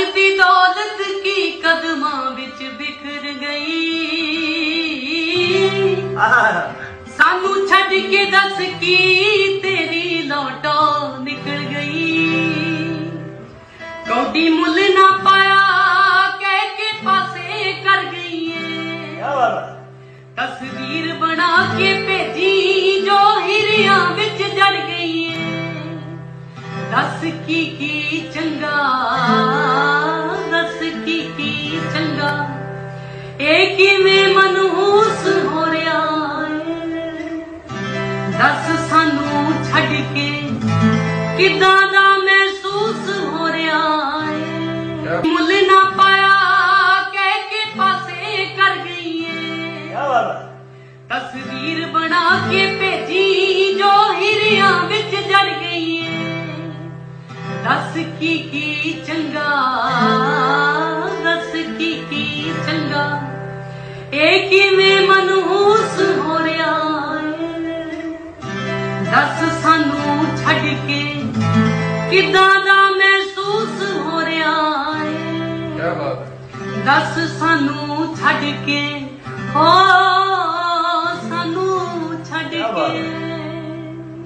ਘਰ ਦੀ ਦੌਲਤ ਕੀ ਕਦਮਾਂ ਵਿੱਚ ਬਿਖਰ ਗਈ। ਸਾਨੂੰ ਛੱਡ ਕੇ ਦੱਸ ਕੀ ਤੇਰੀ ਲੋਟੋ ਨਿਕਲ ਗਈ। ਕੌਡੀ ਮੁੱਲ ਨਾ ਪਾਇਆ ਕਹਿ ਕੇ ਪਾਸੇ ਕਰ ਗਈ ਏ ਤਸਵੀਰ ਬਣਾ ਕੇ ਭੇਜੀ ਜੋ ਹਿਰਿਆਂ ਵਿੱਚ ਜੜ ਗਈ ਏ ਦੱਸ ਕੀ ਕੀ ਚੰਗਾ ਦੱਸ ਕੀ ਕੀ ਚੰਗਾ। ਇਹ ਕਿਵੇਂ ਮਨਹੂਸ ਹੋ ਰਿਹਾ ਏ। ਦੱਸ ਸਾਨੂੰ ਛੱਡ ਕੇ ਕਿਦਾਂ ਦਾ ਮਹਿਸੂਸ ਹੋ ਰਿਹਾ ਏ। ਮੁੱਲ ਨਾ ਪਾਇਆ ਕਹਿ ਕੇ ਪਾਸੇ ਕਰ ਗਈ ਏ। ਤਸਵੀਰ ਦੱਸ ਕੀ ਕੀ ਚੰਗਾ ਦੱਸ ਕੀ ਕੀ ਚੰਗਾ। ਇਹ ਕਿਵੇਂ ਮਨਹੂਸ ਹੋ ਰਿਹਾ ਏ। ਦੱਸ ਸਾਨੂੰ ਛੱਡ ਕੇ ਕਿਦਾਂ ਦਾ ਮਹਿਸੂਸ ਹੋ ਰਿਹਾ ਏ। ਦੱਸ ਸਾਨੂੰ ਛੱਡ ਕੇ ਹੋ